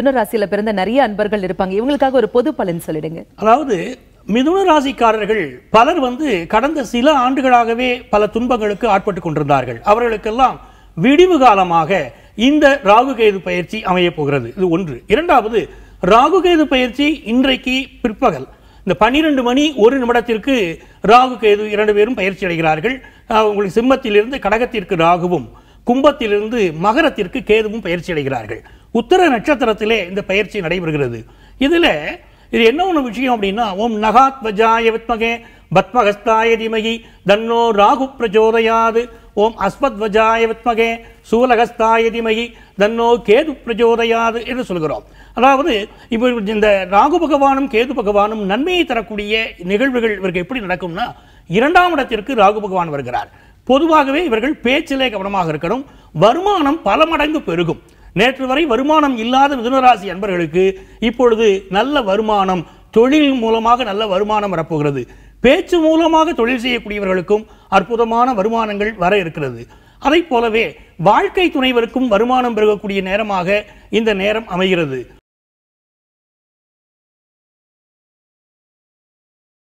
மிதுன ராசியில பிறந்த நிறைய அன்பர்கள் இருப்பாங்க. இவங்களுக்காக ஒரு பொது பலன் சொல்லிடுங்க. அதாவது மிதுன ராசிக்காரர்கள் பலர் வந்து கடந்த சில ஆண்டுகளாகவே பல துன்பங்களுக்கு ஆட்பட்டு கொண்டிருந்தார்கள். அவர்களுக்கெல்லாம் விடிவு காலமாக இந்த ராகுகேது பயிற்சி அமைய போகிறது. இது ஒன்று. இரண்டாவது ராகுகேது பயிற்சி இன்றைக்கு பிற்பகல். இந்த பன்னிரண்டு மணி ஒரு நிமிடத்திற்கு ராகு கேது இரண்டு பேரும் பயிற்சி அடைகிறார்கள். உங்களுக்கு சிம்மத்திலிருந்து கடகத்திற்கு ராகுவும் கும்பத்திலிருந்து மகரத்திற்கு கேதுவும் பயிற்சி அடைகிறார்கள். உத்தர நட்சத்திரத்திலே இந்த பயிற்சி நடைபெறுகிறது. இதில் இது என்ன ஒன்று விஷயம் அப்படின்னா ஓம் நகாத் வஜாய வித்மகே பத்மஹஸ்தாய திமகி தன்னோ ராகு பிரச்சோதயாது ஓம் அஸ்மத்வஜாய வித்மகே சூலகஸ்தாய திமகி தன்னோ கேது பிரச்சோதயாது என்று சொல்கிறோம். அதாவது இப்போ இந்த ராகு பகவானும் கேது பகவானும் நன்மையை தரக்கூடிய நிகழ்வுகள் இவருக்கு எப்படி நடக்கும்னா இரண்டாம் இடத்திற்கு ராகு பகவான் வருகிறார். பொதுவாகவே இவர்கள் பேச்சிலே கவனமாக இருக்கணும். வருமானம் பல மடங்கு பெருகும். நேற்று வரை வருமானம் இல்லாத மிதுனராசி அன்பர்களுக்கு இப்பொழுது நல்ல வருமானம் தொழில் மூலமாக நல்ல வருமானம் வரப்போகிறது. பேச்சு மூலமாக தொழில் செய்யக்கூடியவர்களுக்கும் அற்புதமான வருமானங்கள் வர இருக்கிறது. அதைப் போலவே வாழ்க்கை துணைவருக்கும் வருமானம் பெருகக்கூடிய நேரமாக இந்த நேரம் அமைகிறது.